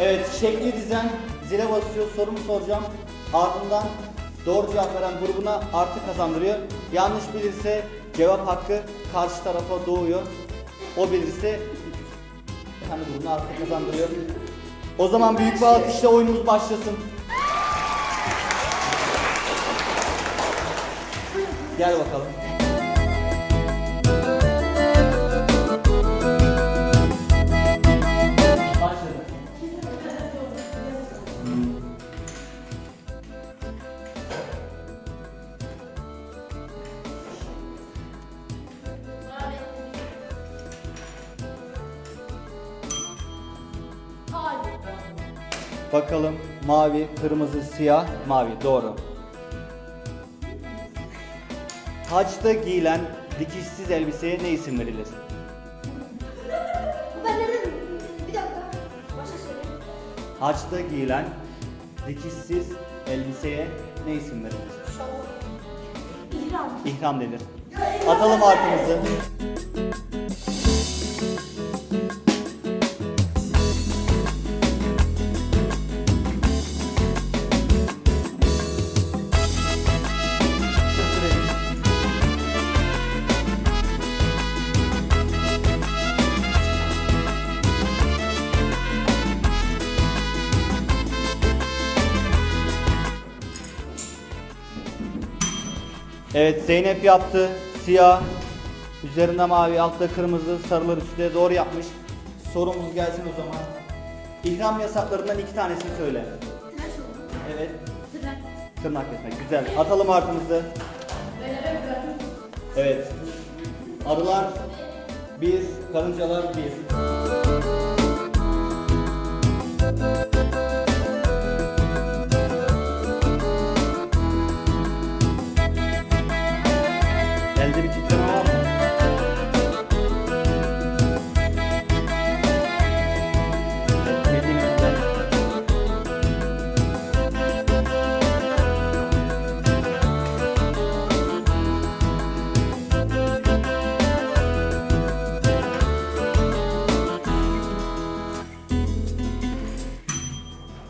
Evet, şekli dizen zile basıyor, sorumu soracağım. Ardından doğru cevap veren grubuna artı kazandırıyor. Yanlış bilirse cevap hakkı karşı tarafa doğuyor. O bilirse kendi grubuna artı kazandırıyor. O zaman büyük bir alkışla oyunumuz başlasın. Gel bakalım. Bakalım mavi, kırmızı, siyah, mavi. Doğru. Haçta giyilen dikişsiz elbiseye ne isim verilir? Ben dedim. Bir dakika. Başa söyle. Haçta giyilen dikişsiz elbiseye ne isim verilir? İhram. İhram denir. Atalım artımızı. Evet Zeynep yaptı. Siyah, üzerinde mavi, altta kırmızı, sarılar üstte doğru yapmış. Sorumuz gelsin o zaman. İhram yasaklarından iki tanesini söyle. Tıraş. Evet, Tıraş. tırnak kesmek. Güzel. Atalım artımızı. Evet. Arılar bir, karıncalar bir.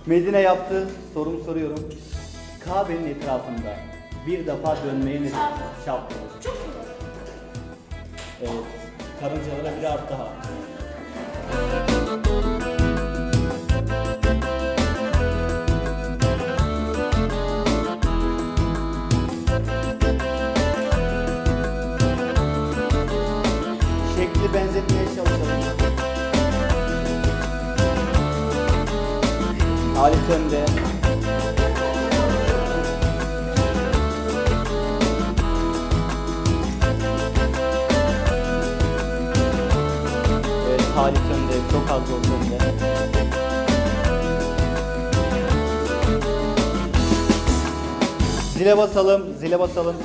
Medine yaptı. Sorumu soruyorum. Kabe'nin etrafında bir defa dönmeye ne şart olur? Çok kolay. Evet. Karıncalara bir art daha. Halit önde. Evet, Halit önde. Çok az oldu önde. Zile basalım, zile basalım.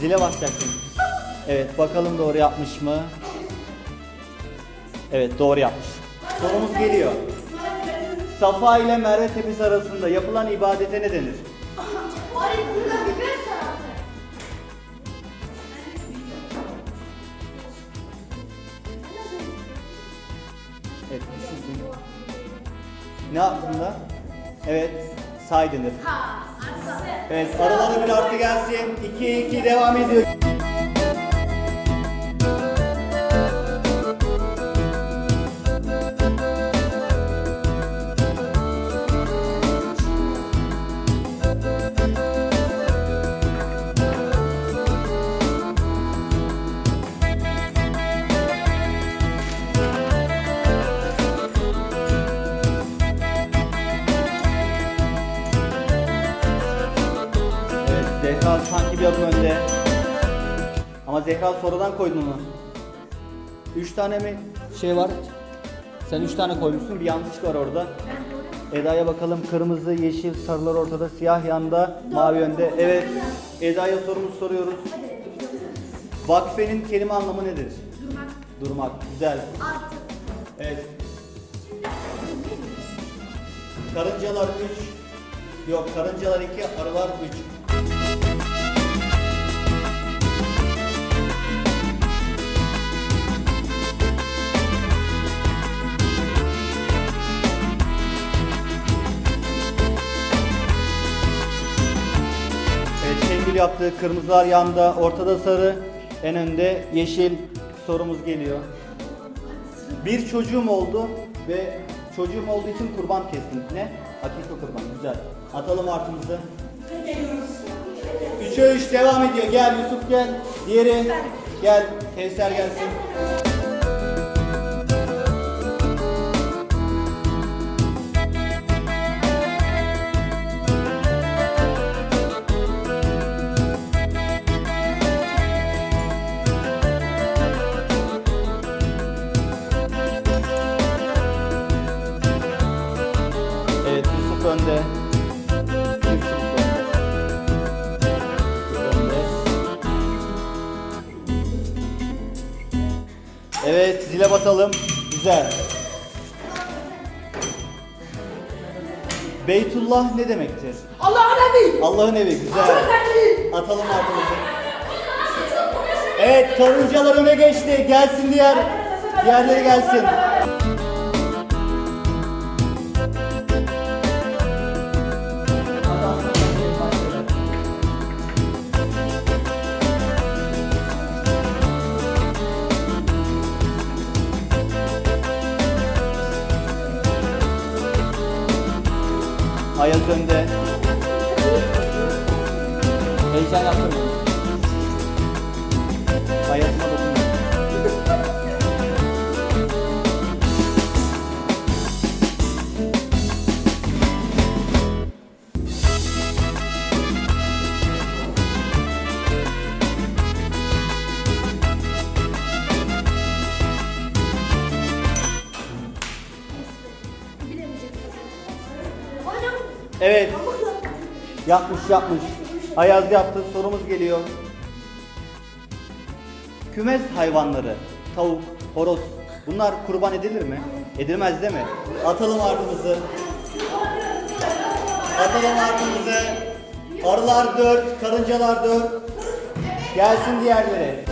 Zile basacaksın. Evet, bakalım doğru yapmış mı? Evet, doğru yapmış. Sorumuz geliyor. Safa ile Merve Tepesi arasında yapılan ibadete ne denir? Bari burada bir göz sanatı. Evet, düşündüm. Ne yaptın da? Evet, say denir. Ha. Evet, aralara bir artı gelsin. 2-2 devam ediyor. Zehra sonradan koydun onu. Üç tane mi şey var? Sen üç tane koymuşsun, bir yanlışlık var orada. Eda'ya bakalım. Kırmızı, yeşil, sarılar ortada, siyah yanda, mavi önde. Evet, Eda'ya sorumuzu soruyoruz. Vakfenin kelime anlamı nedir? Durmak. Durmak. Güzel. Artı. Evet. Karıncalar 3. Yok, karıncalar 2, arılar 3. virgül yaptı. Kırmızılar yanda, ortada sarı, en önde yeşil. Sorumuz geliyor. Bir çocuğum oldu ve çocuğum olduğu için kurban kestim. Ne? Hakiki kurban. Güzel. Atalım artımızı. 3'e 3 devam ediyor. Gel Yusuf gel. Diğeri gel. Kevser gelsin. Önde. Evet zile basalım. Güzel. Beytullah ne demektir? Allah'ın evi. Allah'ın evi. Güzel. Atalım arkamızı. Evet karıncalar öne geçti. Gelsin diğer. Diğerleri gelsin. Önde. Heyecan yaptırmayın. Ayazıma dokunmayın. Evet. Yapmış yapmış. Ayaz yaptı. Sorumuz geliyor. Kümes hayvanları, tavuk, horoz bunlar kurban edilir mi? Edilmez değil mi? Atalım ardımızı. Atalım ardımızı. Arılar dört, karıncalar dört. Gelsin diğerleri.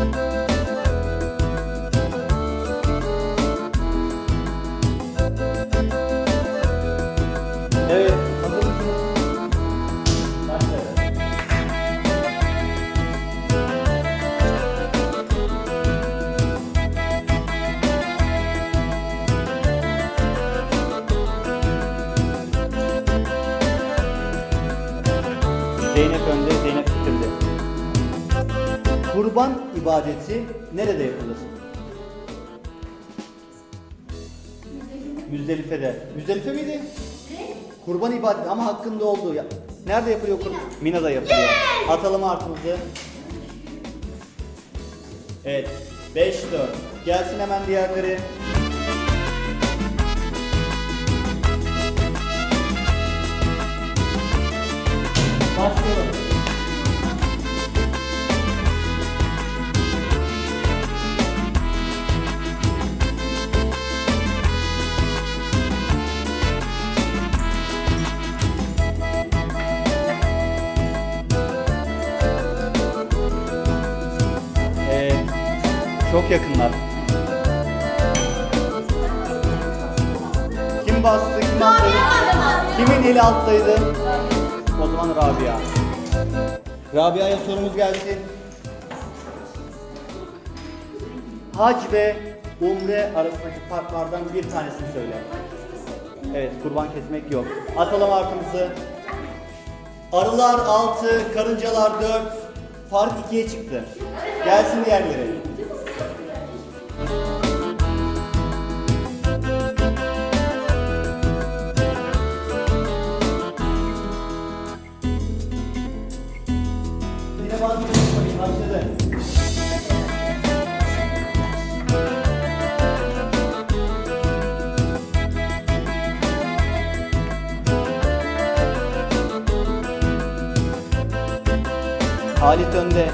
Kurban ibadeti nerede yapılır? Müzdelife'de. Müzdelife miydi? Kurban ibadeti ama hakkında olduğu. Ya. Nerede yapılıyor kurban? Mina'da yapılıyor. Atalım artımızı. Evet. 5 4. Gelsin hemen diğerleri. Çok yakınlar. Kim bastı, kim attı? Kimin eli alttaydı? O zaman Rabia. Rabia'ya sorumuz gelsin. Hac ve umre arasındaki farklardan bir tanesini söyle. Evet, kurban kesmek yok. Atalım artımızı. Arılar 6, karıncalar 4. Fark 2'ye çıktı. Gelsin diğerleri. Önde.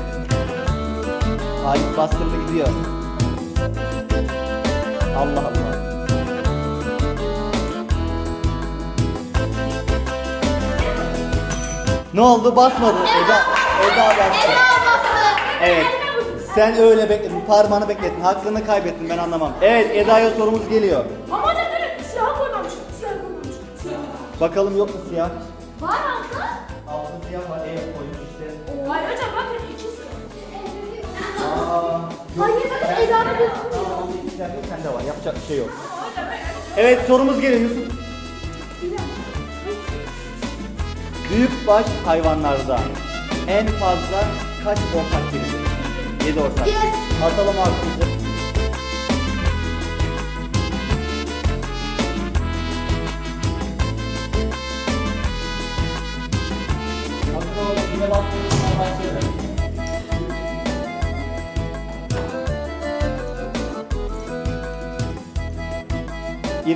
Halit bastırdı gidiyor. Allah Allah. Ne oldu? Basmadı. Eda, Eda bastı. Evet. Sen öyle bekledin. Parmağını beklettin. Hakkını kaybettin. Ben anlamam. Evet Eda'ya sorumuz geliyor. Ama hocam böyle silah koymamış. Silah koymamış. Silah. Bakalım yok mu siyah? Var altta. Altın siyah var. Evet koymuş işte. Hayır hocam. Aa, Hayır bakın Eda'da gözükmüyor. İkizlerde sende var. Yapacak bir şey yok. Evet sorumuz geliyor Yusuf. Büyükbaş hayvanlarda en fazla kaç ortak gelir? 7 ortak. Yes. Atalım artık.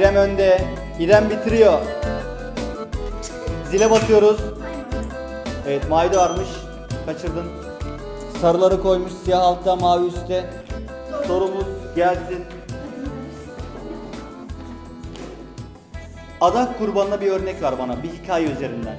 İrem önde. İrem bitiriyor. Zile basıyoruz. Evet mavi de varmış. Kaçırdın. Sarıları koymuş. Siyah altta mavi üstte. Sorumuz gelsin. Adak kurbanına bir örnek ver bana. Bir hikaye üzerinden.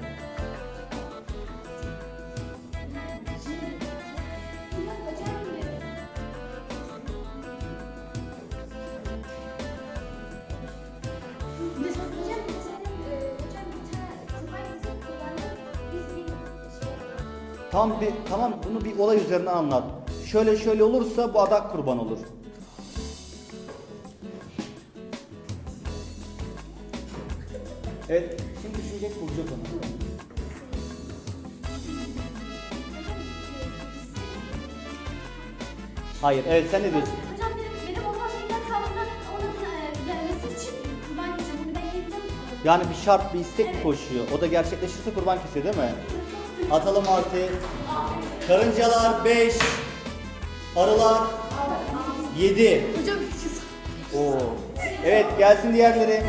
Tamam bir tamam bunu bir olay üzerinden anlat. Şöyle şöyle olursa bu adak kurban olur. Evet, şimdi düşünecek bulacak onu. Hayır, evet sen ne diyorsun? Hocam benim, benim olma şeyden kalmadan onun e, gelmesi için kurban keseceğim. Bunu ben yedim. Yani bir şart, bir istek mi koşuyor? O da gerçekleşirse kurban kesiyor değil mi? Atalım artı. Karıncalar 5, arılar 7. Hocam Oo. Evet gelsin diğerleri.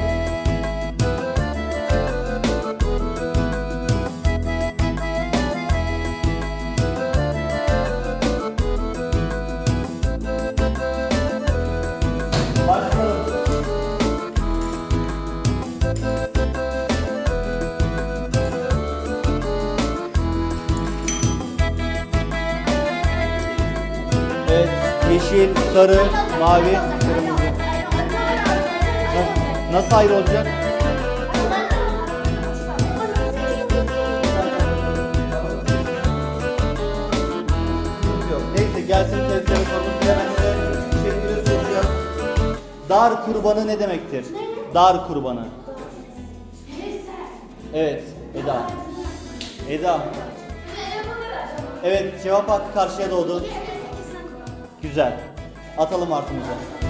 Yeşil, sarı, mavi, kırmızı. Nasıl, nasıl ayrı olacak? Yok. Neyse gelsin testere sorumuz bilemezse şekilde soracağız. Dar kurbanı ne demektir? Dar kurbanı. Evet, Eda. Eda. Evet, cevap hakkı karşıya doğdu. Güzel. Atalım artımıza.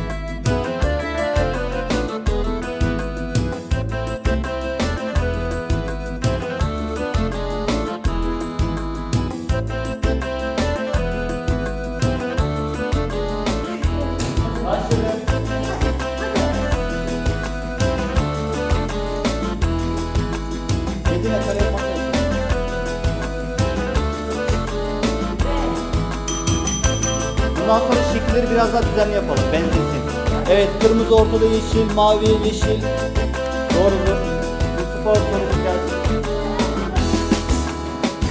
Sonra şekilleri biraz daha düzenli yapalım. Benzesin. Evet, kırmızı ortada yeşil, mavi, yeşil. Doğrudur. Bu spor sorumuz gelsin.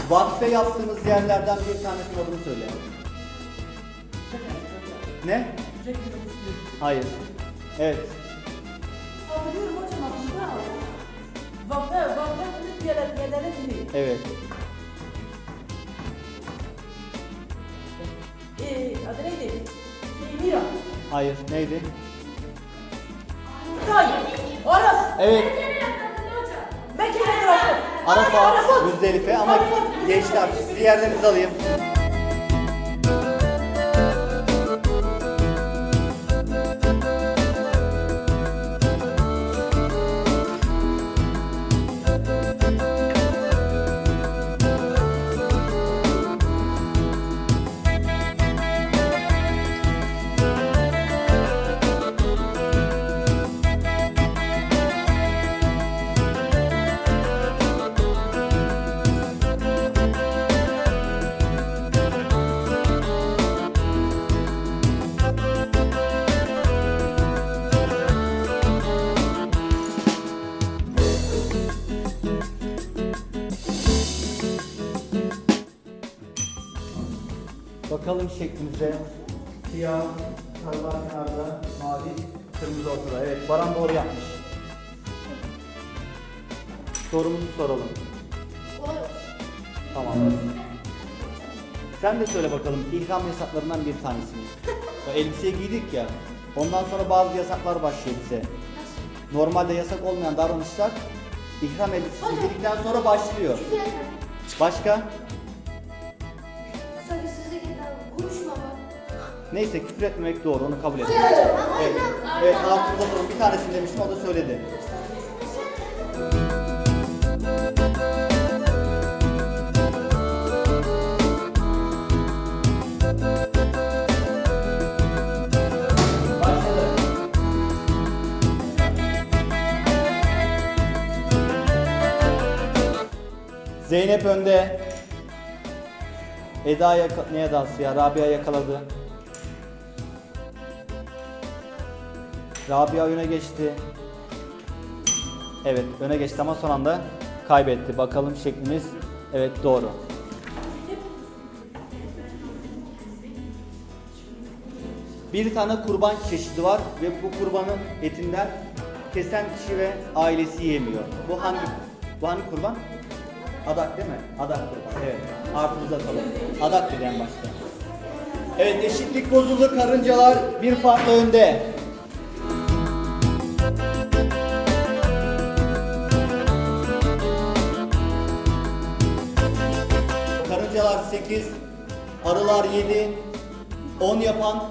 Vakfe yaptığınız yerlerden bir tanesinin adını söyle. Ne? Hayır. Evet. Hatırlıyorum hocam aslında. Vakfe, vakfe yere yerlere? Evet. Adı neydi? Mira. Hayır. Neydi? Tay. Aras. Evet. Mekke'nin tarafı. Arafat, Müzdelife ama artık. Sizi yerlerinize alayım. Şeklimize. Siyah, sarılar kenarda, mavi, kırmızı ortada. Evet, Baran doğru yapmış. Sorumuzu soralım. Tamam. Sen de söyle bakalım ilham yasaklarından bir tanesini. Ya elbiseyi giydik ya. Ondan sonra bazı yasaklar başlıyor bize. Normalde yasak olmayan davranışlar ihram elbisesi giydikten sonra başlıyor. Başka? Neyse küfür etmemek doğru onu kabul. Hocam, Evet, evet artık oturun bir tanesini demiştim o da söyledi. Başladı. Zeynep önde. Eda yaka ne Eda'sı ya? Rabia yakaladı. Rabia öne geçti. Evet öne geçti ama son anda kaybetti. Bakalım şeklimiz evet doğru. Bir tane kurban çeşidi var ve bu kurbanın etinden kesen kişi ve ailesi yemiyor. Bu hangi bu hangi kurban? Adak değil mi? Adak kurban. Evet. Artımıza atalım. Adak dedi en başta. Evet eşitlik bozuldu. Karıncalar bir farklı önde. 8, arılar 7, 10 yapan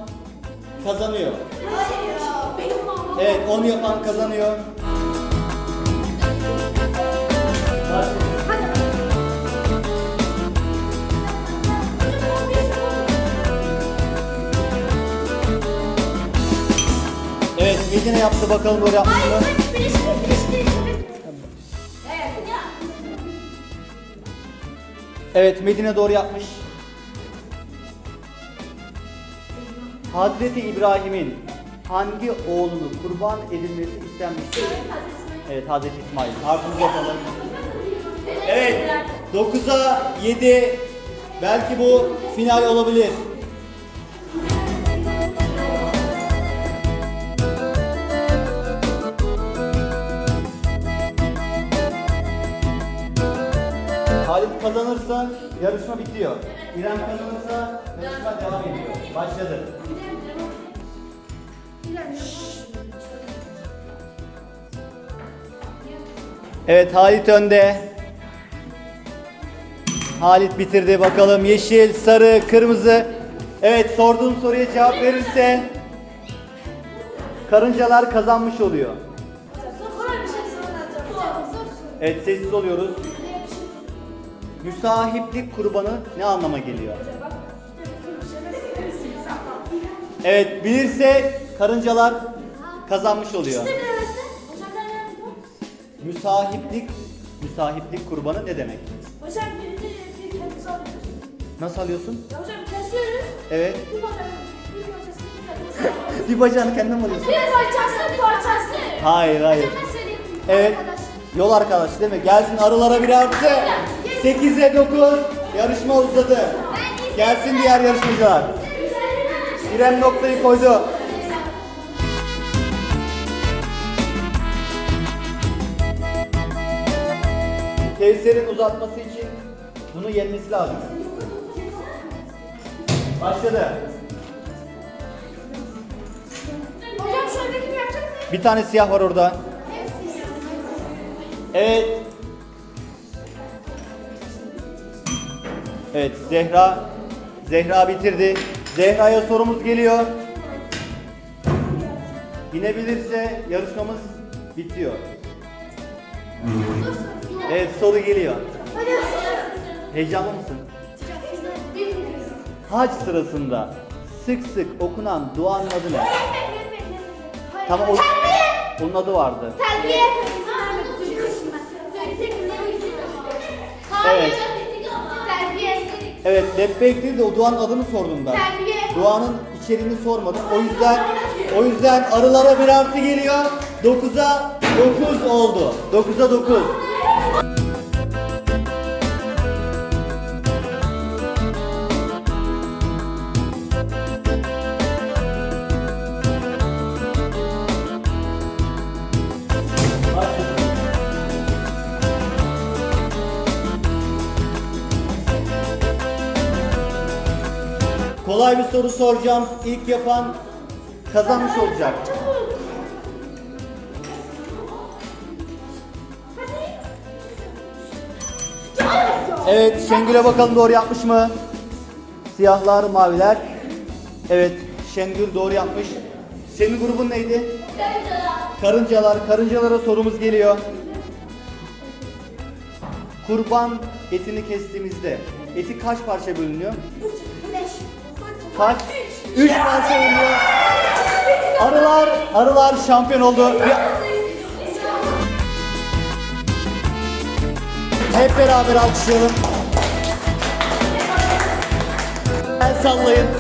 kazanıyor. Hayır ya. Benim mamam. Evet 10 yapan kazanıyor. Evet Medine yaptı bakalım böyle yapmış mı? Evet Medine doğru yapmış. Hazreti İbrahim'in hangi oğlunu kurban edilmesi istenmiştir? Evet Hazreti İsmail. Harfimizi yapalım. Evet 9'a 7 belki bu final olabilir. Kazanırsa yarışma bitiyor. İrem kazanırsa yarışma devam ediyor. Başladı. Evet Halit önde. Halit bitirdi bakalım yeşil, sarı, kırmızı. Evet sorduğum soruya cevap verirse karıncalar kazanmış oluyor. Şey. Evet sessiz oluyoruz. Müsahiplik kurbanı ne anlama geliyor? Evet bilirse karıncalar kazanmış oluyor. Müsahiplik, müsahiplik kurbanı ne demek? Hocam birini bir kendisi alıyoruz. Nasıl alıyorsun? Ya hocam kesiyoruz. Evet. Bir bacağını, parçasını kendisi. Bir bacağını kendin mi alıyorsun? Bir parçası, bir parçası. Hayır hayır. Evet. Yol arkadaşı değil mi? Gelsin arılara bir artı. 8'e 9. Yarışma uzadı. Gelsin diğer yarışmacılar. İrem noktayı koydu. Kevser'in uzatması için bunu yenmesi lazım. Başladı. Hocam kim yapacak? Bir tane siyah var orada. Evet. Evet Zehra Zehra bitirdi. Zehra'ya sorumuz geliyor. Binebilirse yarışmamız bitiyor. Evet soru geliyor. Heyecanlı mısın? Hac sırasında sık sık okunan duanın adı ne? Tamam o, onun adı vardı. Evet. Evet lebbeyk değil de o duanın adını sordum ben. Duanın içeriğini sormadım. O yüzden o yüzden arılara bir artı geliyor. 9'a 9 oldu. 9'a 9. Kolay bir soru soracağım. İlk yapan kazanmış olacak. Evet, Şengül'e bakalım doğru yapmış mı? Siyahlar, maviler. Evet, Şengül doğru yapmış. Senin grubun neydi? Karıncalar. Karıncalara sorumuz geliyor. Kurban etini kestiğimizde eti kaç parça bölünüyor? Kaç? Üç parça bölünüyor. Arılar, arılar şampiyon oldu. Hep beraber alkışlayalım. El sallayın.